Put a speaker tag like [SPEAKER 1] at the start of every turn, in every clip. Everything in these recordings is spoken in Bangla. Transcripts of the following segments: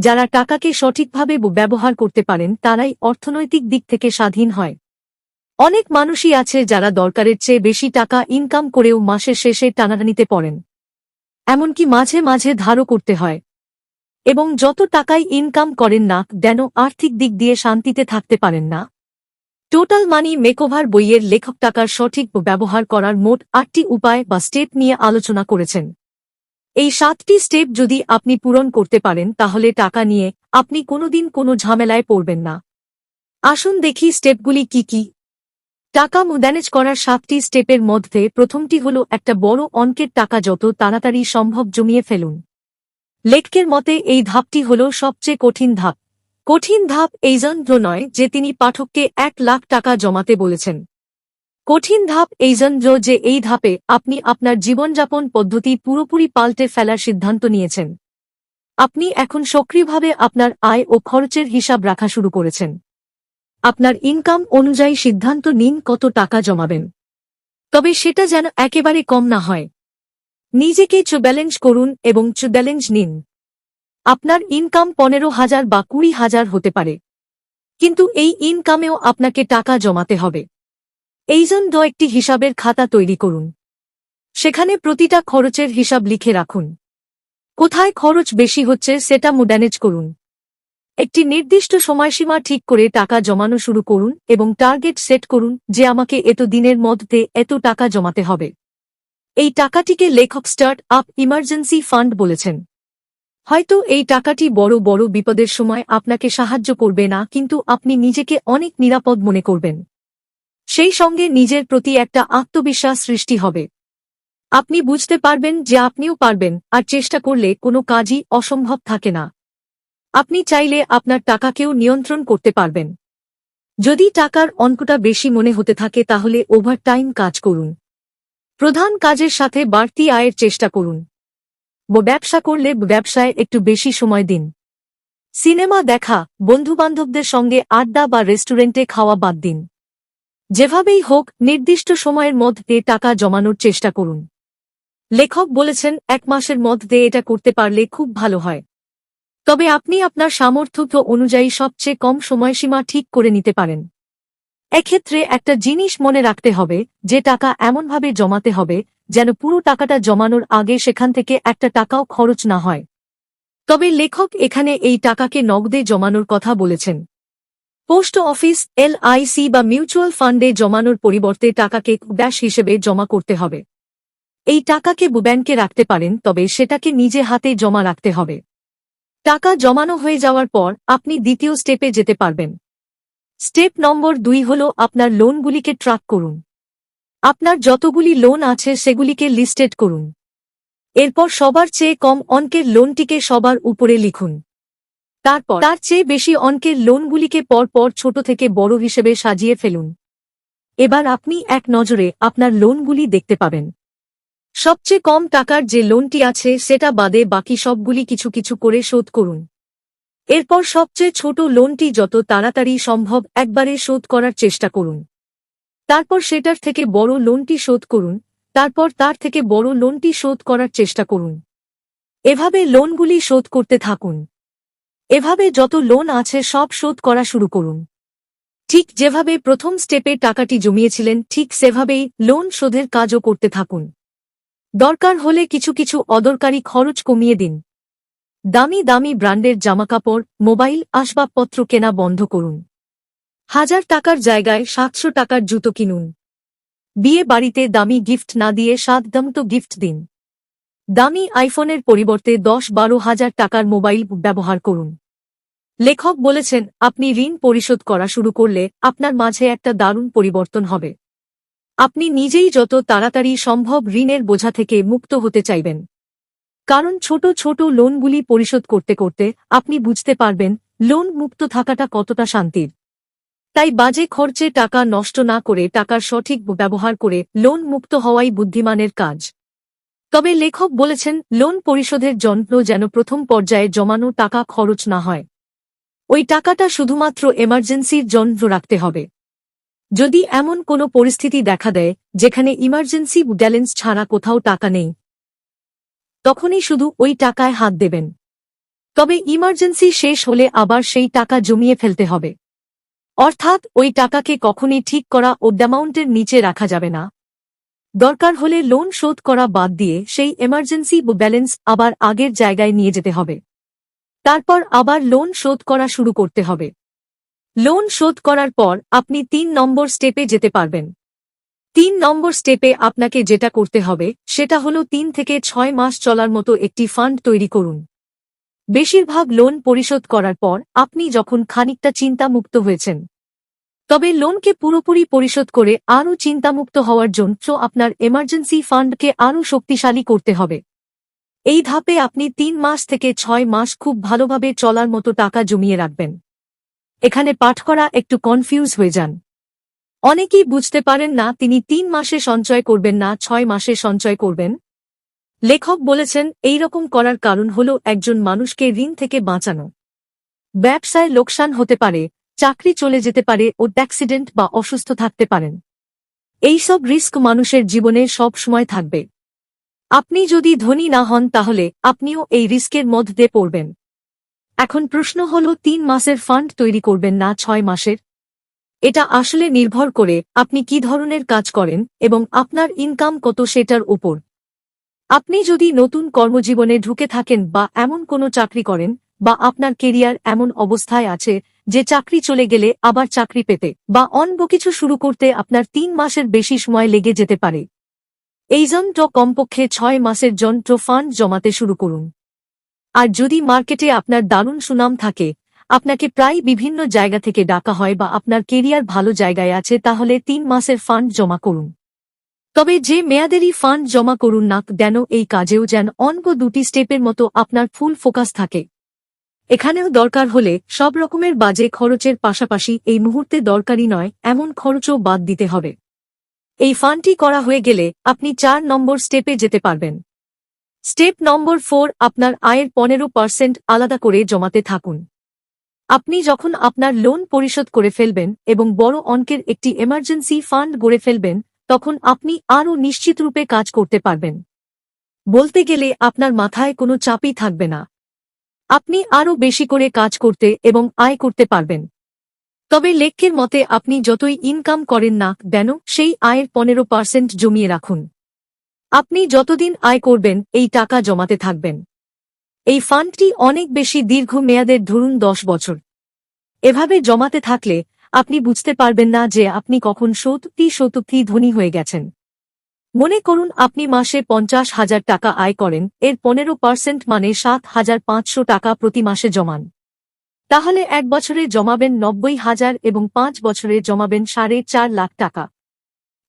[SPEAKER 1] যারা টাকাকে সঠিকভাবে ব্যবহার করতে পারেন, তারাই অর্থনৈতিক দিক থেকে স্বাধীন হয়। অনেক মানুষই আছে যারা দরকারের চেয়ে বেশি টাকা ইনকাম করেও মাসের শেষে টানাটানিতে পড়েন। এমনকি মাঝে মাঝে ধারও করতে হয়। এবং যত টাকাই ইনকাম করেন না, যেন আর্থিক দিক দিয়ে শান্তিতে থাকতে পারেন না। টোটাল মানি মেকওভার বইয়ের লেখক টাকার সঠিক ব্যবহার করার মোট আটটি উপায় বা স্টেপ নিয়ে আলোচনা করেছেন। এই সাতটি স্টেপ যদি আপনি পূরণ করতে পারেন, তাহলে টাকা নিয়ে আপনি কোনোদিন কোনো ঝামেলায় পড়বেন না। আসুন দেখি স্টেপগুলি কি কি। টাকা ম্যানেজ করার সাতটি স্টেপের মধ্যে প্রথমটি হল একটা বড় অঙ্কের টাকা যত তাড়াতাড়ি সম্ভব জমিয়ে ফেলুন। লেখকের মতে এই ধাপটি হল সবচেয়ে কঠিন ধাপ। কঠিন ধাপ এই জন্য নয় যে তিনি পাঠককে এক লাখ টাকা জমাতে বলেছেন। কঠিন ধাপ এই জন্য যে এই ধাপে আপনি আপনার জীবনযাপন পদ্ধতি পুরোপুরি পাল্টে ফেলার সিদ্ধান্ত নিয়েছেন। আপনি এখন সক্রিয়ভাবে আপনার আয় ও খরচের হিসাব রাখা শুরু করেছেন। আপনার ইনকাম অনুযায়ী সিদ্ধান্ত নিন কত টাকা জমাবেন। তবে সেটা যেন একেবারে কম না হয়। নিজেকে চু ব্যালেন্স করুন এবং চু ব্যালেন্স নিন। আপনার ইনকাম পনেরো হাজার বা কুড়ি হাজার হতে পারে। কিন্তু এই ইনকামেও আপনাকে টাকা জমাতে হবে। এই জন্য একটি হিসাবের খাতা তৈরি করুন। সেখানে প্রতিটা খরচের হিসাব লিখে রাখুন। কোথায় খরচ বেশি হচ্ছে সেটা ম্যানেজ করুন। একটি নির্দিষ্ট সময়সীমা ঠিক করে টাকা জমানো শুরু করুন এবং টার্গেট সেট করুন যে আমাকে এত দিনের মধ্যে এত টাকা জমাতে হবে। এই টাকাটিকে লেখক স্টার্ট আপ ইমার্জেন্সি ফান্ড বলেছেন। হয়তো এই টাকাটি বড় বড় বিপদের সময় আপনাকে সাহায্য করবে না, কিন্তু আপনি নিজেকে অনেক নিরাপদ মনে করবেন। সেই সঙ্গে নিজের প্রতি একটা আত্মবিশ্বাস সৃষ্টি হবে। আপনি বুঝতে পারবেন যে আপনিও পারবেন, আর চেষ্টা করলে কোনো কাজই অসম্ভব থাকে না। আপনি চাইলে আপনার টাকাকেও নিয়ন্ত্রণ করতে পারবেন। যদি টাকার অঙ্কটা বেশি মনে হতে থাকে তাহলে ওভারটাইম কাজ করুন। প্রধান কাজের সাথে বাড়তি আয়ের চেষ্টা করুন। ব্যবসা করলে ব্যবসায় একটু বেশি সময় দিন। সিনেমা দেখা, বন্ধুবান্ধবদের সঙ্গে আড্ডা বা রেস্টুরেন্টে খাওয়া বাদ দিন। যেভাবেই হোক, নির্দিষ্ট সময়ের মধ্যে টাকা জমানোর চেষ্টা করুন। লেখক বলেছেন, এক মাসের মধ্যে এটা করতে পারলে খুব ভালো হয়। তবে আপনি আপনার সামর্থ্য অনুযায়ী সবচেয়ে কম সময়সীমা ঠিক করে নিতে পারেন। এক্ষেত্রে একটা জিনিস মনে রাখতে হবে, যে টাকা এমনভাবে জমাতে হবে, যেন পুরো টাকাটা জমানোর আগে সেখান থেকে একটা টাকাও খরচ না হয়। তবে লেখক এখানে এই টাকাকে নগদে জমানোর কথা বলেছেন। পোস্ট অফিস এলআইসি বা মিউচুয়াল ফান্ডে জমানোর পরিবর্তে টাকাকে ড্যাশ হিসেবে জমা করতে হবে। এই টাকাকে ব্যাংকে রাখতে পারেন, তবে সেটাকে নিজে হাতে জমা রাখতে হবে। টাকা জমানো হয়ে যাওয়ার পর আপনি দ্বিতীয় স্টেপে যেতে পারবেন। স্টেপ নম্বর দুই হল আপনার লোনগুলিকে ট্র্যাক করুন। আপনার যতগুলি লোন আছে সেগুলিকে লিস্টেড করুন। এরপর সবার চেয়ে কম অঙ্কের লোনটিকে সবার উপরে লিখুন। তারপর তার চেয়ে বেশি অঙ্কের লোনগুলিকে পর পর ছোট থেকে বড় হিসেবে সাজিয়ে ফেলুন। এবার আপনি এক নজরে আপনার লোনগুলি দেখতে পাবেন। সবচেয়ে কম টাকার যে লোনটি আছে, সেটা বাদে বাকি সবগুলি কিছু কিছু করে শোধ করুন। এরপর সবচেয়ে ছোট লোনটি যত তাড়াতাড়ি সম্ভব একবারে শোধ করার চেষ্টা করুন। তারপর সেটার থেকে বড় লোনটি শোধ করুন। তারপর তার থেকে বড় লোনটি শোধ করার চেষ্টা করুন। এভাবে লোনগুলি শোধ করতে থাকুন। এভাবে যত লোন আছে সব শোধ করা শুরু করুন। ঠিক যেভাবে প্রথম স্টেপে টাকাটি জমিয়েছিলেন, ঠিক সেভাবেই লোন শোধের কাজও করতে থাকুন। দরকার হলে কিছু কিছু অদরকারি খরচ কমিয়ে দিন। দামি দামি ব্র্যান্ডের জামাকাপড়, মোবাইল, আসবাবপত্র কেনা বন্ধ করুন। হাজার টাকার জায়গায় সাতশো টাকার জুতো কিনুন। বিয়ে বাড়িতে দামি গিফট না দিয়ে সাতদমত গিফট দিন। দামি আইফোনের পরিবর্তে দশ বারো হাজার টাকার মোবাইল ব্যবহার করুন। লেখক বলেছেন, আপনি ঋণ পরিশোধ করা শুরু করলে আপনার মাঝে একটা দারুণ পরিবর্তন হবে। আপনি নিজেই যত তাড়াতাড়ি সম্ভব ঋণের বোঝা থেকে মুক্ত হতে চাইবেন। কারণ ছোট ছোট লোনগুলি পরিশোধ করতে করতে আপনি বুঝতে পারবেন, লোন মুক্ত থাকাটা কতটা শান্তির। তাই বাজে খরচে টাকা নষ্ট না করে টাকার সঠিক ব্যবহার করে লোন মুক্ত হওয়াই বুদ্ধিমানের কাজ। তবে লেখক বলেছেন, লোন পরিশোধের যন্ত্র যেন প্রথম পর্যায়ে জমানো টাকা খরচ না হয়। ওই টাকাটা শুধুমাত্র এমার্জেন্সির যন্ত্র রাখতে হবে। যদি এমন কোনো পরিস্থিতি দেখা দেয়, যেখানে ইমার্জেন্সি ব্যালেন্স ছাড়া কোথাও টাকা নেই, তখনই শুধু ওই টাকায় হাত দেবেন। তবে ইমার্জেন্সি শেষ হলে আবার সেই টাকা জমিয়ে ফেলতে হবে। অর্থাৎ ওই টাকাকে কখনই ঠিক করা ও অ্যামাউন্টের নিচে রাখা যাবে না। দরকার হলে লোন শোধ করা বাদ দিয়ে সেই এমার্জেন্সি ব্যালেন্স আবার আগের জায়গায় নিয়ে যেতে হবে। তারপর আবার লোন শোধ করা শুরু করতে হবে। লোন শোধ করার পর আপনি তিন নম্বর স্টেপে যেতে পারবেন। তিন নম্বর স্টেপে আপনাকে যেটা করতে হবে, সেটা হলো তিন থেকে ছয় মাস চলার মতো একটি ফান্ড তৈরি করুন। বেশিরভাগ লোন পরিশোধ করার পর আপনি যখন খানিকটা চিন্তামুক্ত হয়েছেন, তবে লোনকে পুরোপুরি পরিশোধ করে আরও চিন্তামুক্ত হওয়ার জন্য আপনার এমার্জেন্সি ফান্ডকে আরও শক্তিশালী করতে হবে। এই ধাপে আপনি তিন মাস থেকে ছয় মাস খুব ভালোভাবে চলার মতো টাকা জমিয়ে রাখবেন। এখানে পাঠ করা একটু কনফিউজ হয়ে যান। অনেকেই বুঝতে পারেন না, তিনি তিন মাসে সঞ্চয় করবেন না, ছয় মাসে সঞ্চয় করবেন। লেখক বলেছেন, এই রকম করার কারণ হল একজন মানুষকে ঋণ থেকে বাঁচানো। ব্যবসায় লোকসান হতে পারে, চাকরি চলে যেতে পারে ও অ্যাক্সিডেন্ট বা অসুস্থ থাকতে পারেন। এইসব রিস্ক মানুষের জীবনে সব সময় থাকবে। আপনি যদি ধনী না হন তাহলে আপনিও এই রিস্কের মধ্যে পড়বেন। এখন প্রশ্ন হল, তিন মাসের ফান্ড তৈরি করবেন না ছয় মাসের? এটা আসলে নির্ভর করে আপনি কি ধরনের কাজ করেন এবং আপনার ইনকাম কত সেটার উপর। আপনি যদি নতুন কর্মজীবনে ঢুকে থাকেন বা এমন কোনো চাকরি করেন বা আপনার কেরিয়ার এমন অবস্থায় আছে যে চাকরি চলে গেলে আবার চাকরি পেতে বা অন্য কিছু শুরু করতে আপনার তিন মাসের বেশি সময় লেগে যেতে পারে। এই যন্ত্র কমপক্ষে ছয় মাসের যন্ত্র ফান্ড জমাতে শুরু করুন। আর যদি মার্কেটে আপনার দারুণ সুনাম থাকে, আপনাকে প্রায় বিভিন্ন জায়গা থেকে ডাকা হয় বা আপনার কেরিয়ার ভালো জায়গায় আছে, তাহলে তিন মাসের ফান্ড জমা করুন। তবে যে মেয়াদেরই ফান্ড জমা করুন না দেন এই কাজেও যেন অন্য দুটি স্টেপের মতো আপনার ফুল ফোকাস থাকে। এখানেও দরকার হলে সব রকমের বাজে খরচের পাশাপাশি এই মুহূর্তে দরকারি নয়, এমন খরচও বাদ দিতে হবে। এই ফান্ডটি করা হয়ে গেলে আপনি চার নম্বর স্টেপে যেতে পারবেন। স্টেপ নম্বর ফোর, আপনার আয়ের পনেরো পার্সেন্ট আলাদা করে জমাতে থাকুন। আপনি যখন আপনার লোন পরিশোধ করে ফেলবেন এবং বড় অঙ্কের একটি এমার্জেন্সি ফান্ড গড়ে ফেলবেন, তখন আপনি আরও নিশ্চিতরূপে কাজ করতে পারবেন। বলতে গেলে আপনার মাথায় কোনো চাপই থাকবে না। আপনি আরও বেশি করে কাজ করতে এবং আয় করতে পারবেন। তবে লেখ্যের মতে আপনি যতই ইনকাম করেন না কেন, সেই আয়ের পনেরো পার্সেন্ট জমিয়ে রাখুন। আপনি যতদিন আয় করবেন, এই টাকা জমাতে থাকবেন। এই ফান্ডটি অনেক বেশি দীর্ঘ মেয়াদের ধরুন দশ বছর। এভাবে জমাতে থাকলে আপনি বুঝতে পারবেন না যে আপনি কখন সত্যি সত্যি ধনী হয়ে গেছেন। মনে করুন আপনি মাসে পঞ্চাশ হাজার টাকা আয় করেন, এর পনেরো পার্সেন্ট মানে সাত হাজার পাঁচশো টাকা প্রতি মাসে জমান। তাহলে এক বছরে জমাবেন নব্বই হাজার এবং পাঁচ বছরে জমাবেন সাড়ে চার লাখ টাকা।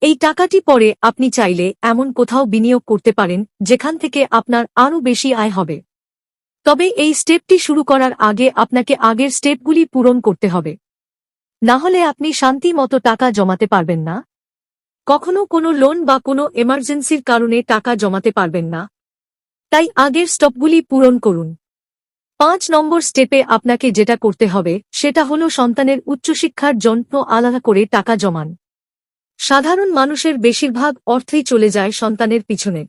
[SPEAKER 1] এই টাকাটি পরে আপনি চাইলে এমন কোথাও বিনিয়োগ করতে পারেন, যেখান থেকে আপনার আরও বেশি আয় হবে। তবে এই স্টেপটি শুরু করার আগে আপনাকে আগের স্টেপগুলি পূরণ করতে হবে। না হলে আপনি শান্তি মতো টাকা জমাতে পারবেন না। কখনো কোনো লোন বা কোনো এমার্জেন্সির কারণে টাকা জমাতে পারবেন না। তাই আগের স্টপগুলি পূরণ করুন। পাঁচ নম্বর স্টেপে আপনাকে যেটা করতে হবে, সেটা হল সন্তানের উচ্চশিক্ষার যন্ত্র আলাদা করে টাকা জমান। সাধারণ মানুষের বেশিরভাগ অর্থই চলে যায় সন্তানের পিছনে।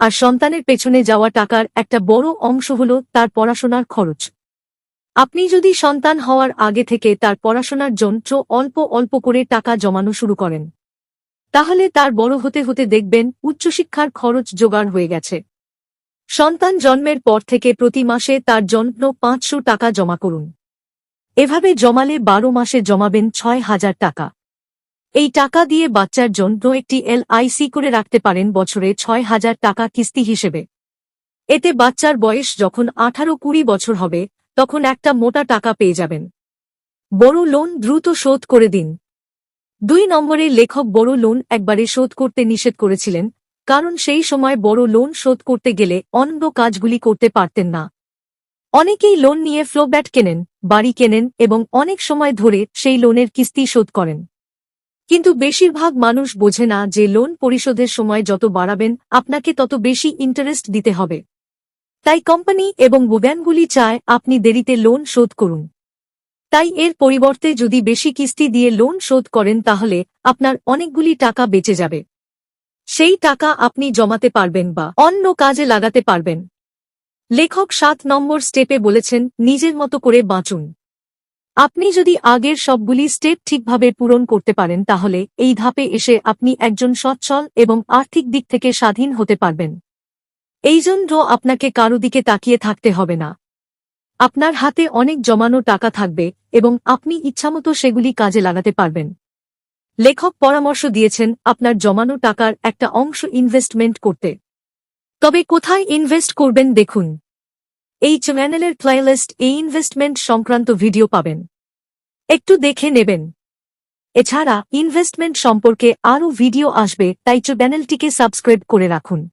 [SPEAKER 1] আর সন্তানের পেছনে যাওয়া টাকার একটা বড় অংশ হল তার পড়াশোনার খরচ। আপনি যদি সন্তান হওয়ার আগে থেকে তার পড়াশোনার যন্ত্র অল্প অল্প করে টাকা জমানো শুরু করেন, তাহলে তার বড় হতে হতে দেখবেন উচ্চশিক্ষার খরচ জোগাড় হয়ে গেছে। সন্তান জন্মের পর থেকে প্রতি মাসে তার জন্য পাঁচশো টাকা জমা করুন। এভাবে জমালে বারো মাসে জমাবেন ছয় হাজার টাকা। এই টাকা দিয়ে বাচ্চার জন্য একটি এলআইসি করে রাখতে পারেন বছরে ছয় হাজার টাকা কিস্তি হিসেবে। এতে বাচ্চার বয়স যখন আঠারো কুড়ি বছর হবে, তখন একটা মোটা টাকা পেয়ে যাবেন। বড় লোন দ্রুত শোধ করে দিন। দুই নম্বরে লেখক বড় লোন একবারে শোধ করতে নিষেধ করেছিলেন কারণ সেই সময় বড় লোন শোধ করতে গেলে অন্য কাজগুলি করতে পারতেন না। অনেকেই লোন নিয়ে ফ্লোব্যাট কেনেন, বাড়ি কেনেন এবং অনেক সময় ধরে সেই লোনের কিস্তি শোধ করেন। কিন্তু বেশিরভাগ মানুষ বোঝে না যে লোন পরিশোধের সময় যত বাড়াবেন, আপনাকে তত বেশি ইন্টারেস্ট দিতে হবে। তাই কোম্পানি এবং বুব্যানগুলি চায় আপনি দেরিতে লোন শোধ করুন। তাই এর পরিবর্তে যদি বেশি কিস্তি দিয়ে লোন শোধ করেন তাহলে আপনার অনেকগুলি টাকা বেঁচে যাবে। সেই টাকা আপনি জমাতে পারবেন বা অন্য কাজে লাগাতে পারবেন। লেখক সাত নম্বর স্টেপে বলেছেন, নিজের মতো করে বাঁচুন। আপনি যদি আগের সবগুলি স্টেপ ঠিকভাবে পূরণ করতে পারেন, তাহলে এই ধাপে এসে আপনি একজন সচ্ছল এবং আর্থিক দিক থেকে স্বাধীন হতে পারবেন। এই জন্য আপনাকে কারও দিকে তাকিয়ে থাকতে হবে না। আপনার হাতে অনেক জমানো টাকা থাকবে এবং আপনি ইচ্ছামতো সেগুলি কাজে লাগাতে পারবেন। লেখক পরামর্শ দিয়েছেন আপনার জমানো টাকার একটা অংশ ইনভেস্টমেন্ট করতে। তবে কোথায় ইনভেস্ট করবেন দেখুন। এই চ্যানেলের প্লেলিস্ট এই ইনভেস্টমেন্ট সংক্রান্ত ভিডিও পাবেন। একটু দেখে নেবেন। এছাড়া ইনভেস্টমেন্ট সম্পর্কে আরও ভিডিও আসবে, তাই চ্যানেলটিকে সাবস্ক্রাইব করে রাখুন।